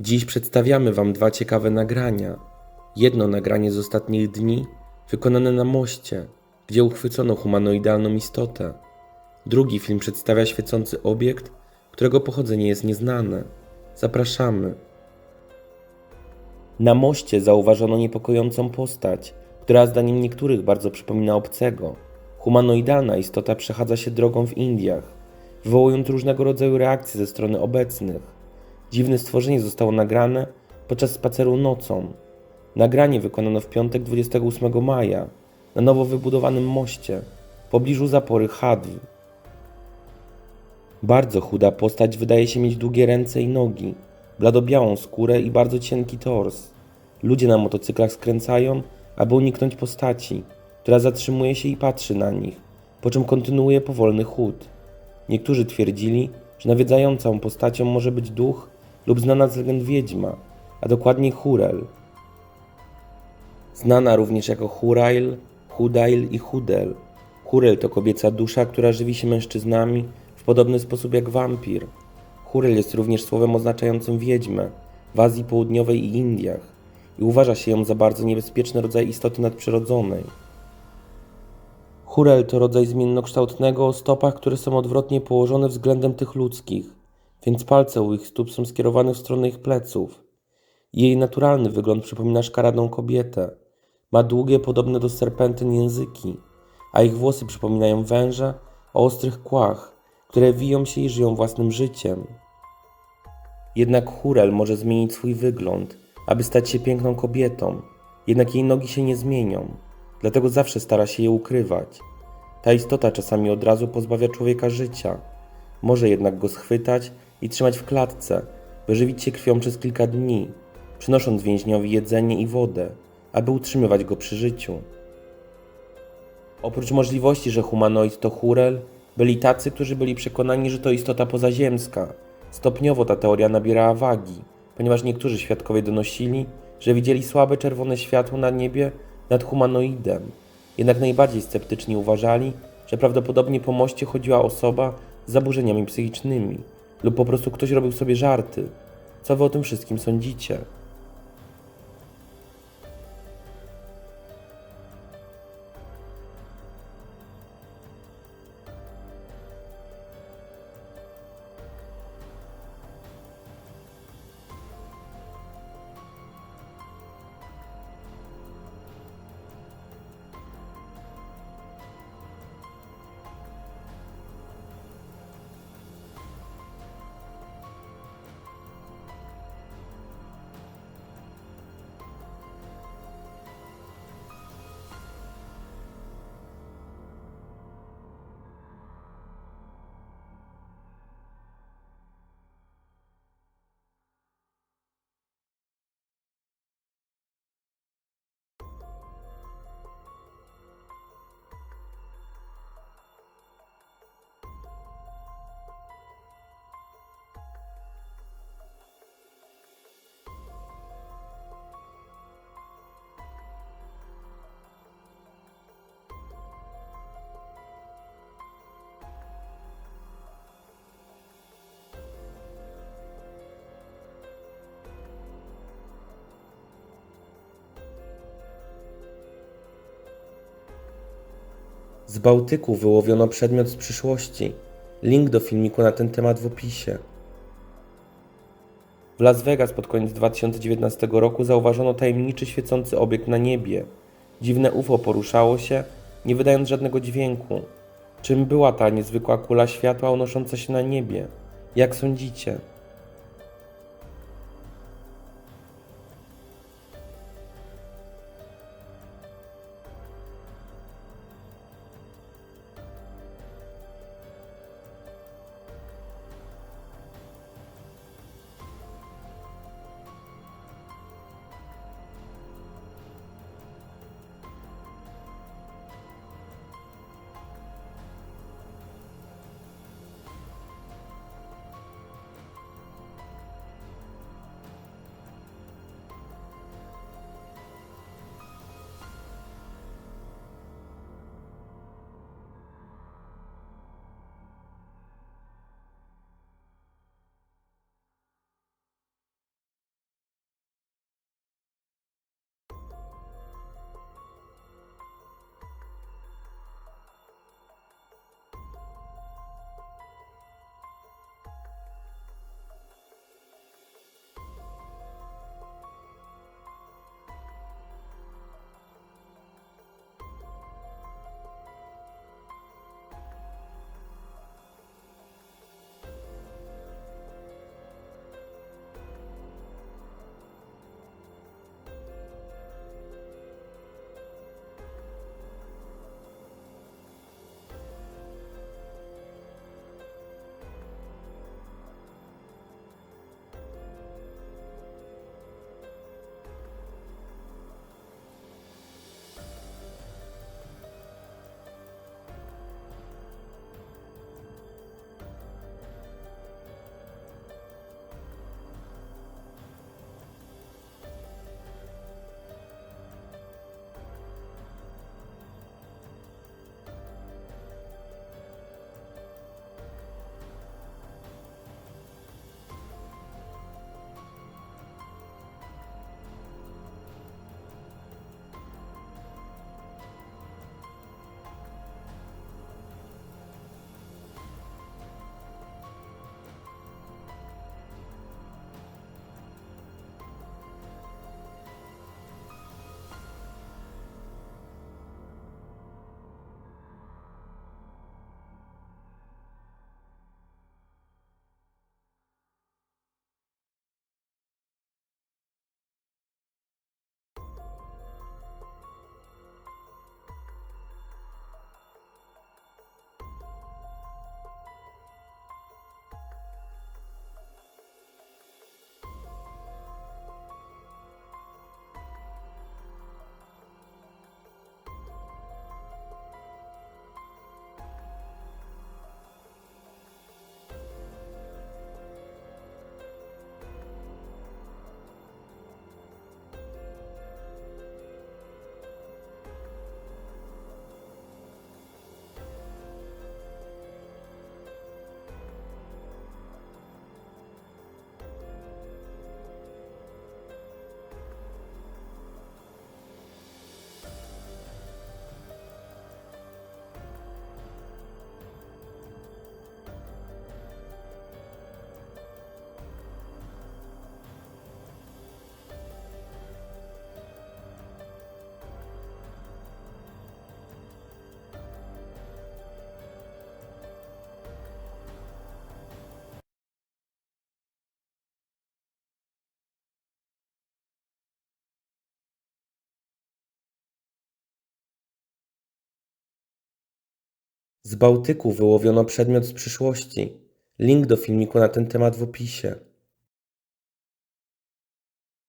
Dziś przedstawiamy Wam dwa ciekawe nagrania. Jedno nagranie z ostatnich dni, wykonane na moście, gdzie uchwycono humanoidalną istotę. Drugi film przedstawia świecący obiekt, którego pochodzenie jest nieznane. Zapraszamy. Na moście zauważono niepokojącą postać, która zdaniem niektórych bardzo przypomina obcego. Humanoidalna istota przechadza się drogą w Indiach, wywołując różnego rodzaju reakcje ze strony obecnych. Dziwne stworzenie zostało nagrane podczas spaceru nocą. Nagranie wykonano w piątek 28 maja na nowo wybudowanym moście w pobliżu zapory Hadw. Bardzo chuda postać wydaje się mieć długie ręce i nogi, bladobiałą skórę i bardzo cienki tors. Ludzie na motocyklach skręcają, aby uniknąć postaci, która zatrzymuje się i patrzy na nich, po czym kontynuuje powolny chód. Niektórzy twierdzili, że nawiedzającą postacią może być duch lub znana z legend wiedźma, a dokładniej Hurel. Znana również jako Hurail, Hudail i Hudel. Hurel to kobieca dusza, która żywi się mężczyznami w podobny sposób jak wampir. Hurel jest również słowem oznaczającym wiedźmę w Azji Południowej i Indiach i uważa się ją za bardzo niebezpieczny rodzaj istoty nadprzyrodzonej. Hurel to rodzaj zmiennokształtnego o stopach, które są odwrotnie położone względem tych ludzkich, więc palce u ich stóp są skierowane w stronę ich pleców. Jej naturalny wygląd przypomina szkaradną kobietę. Ma długie, podobne do serpentyn języki, a ich włosy przypominają węże o ostrych kłach, które wiją się i żyją własnym życiem. Jednak Hurel może zmienić swój wygląd, aby stać się piękną kobietą, jednak jej nogi się nie zmienią, dlatego zawsze stara się je ukrywać. Ta istota czasami od razu pozbawia człowieka życia, może jednak go schwytać i trzymać w klatce, by żywić się krwią przez kilka dni, przynosząc więźniowi jedzenie i wodę, aby utrzymywać go przy życiu. Oprócz możliwości, że humanoid to Hurel, byli tacy, którzy byli przekonani, że to istota pozaziemska. Stopniowo ta teoria nabierała wagi, ponieważ niektórzy świadkowie donosili, że widzieli słabe czerwone światło na niebie nad humanoidem. Jednak najbardziej sceptyczni uważali, że prawdopodobnie po moście chodziła osoba z zaburzeniami psychicznymi lub po prostu ktoś robił sobie żarty. Co wy o tym wszystkim sądzicie? Z Bałtyku wyłowiono przedmiot z przyszłości. Link do filmiku na ten temat w opisie. W Las Vegas pod koniec 2019 roku zauważono tajemniczy świecący obiekt na niebie. Dziwne UFO poruszało się, nie wydając żadnego dźwięku. Czym była ta niezwykła kula światła unosząca się na niebie? Jak sądzicie? Z Bałtyku wyłowiono przedmiot z przyszłości. Link do filmiku na ten temat w opisie.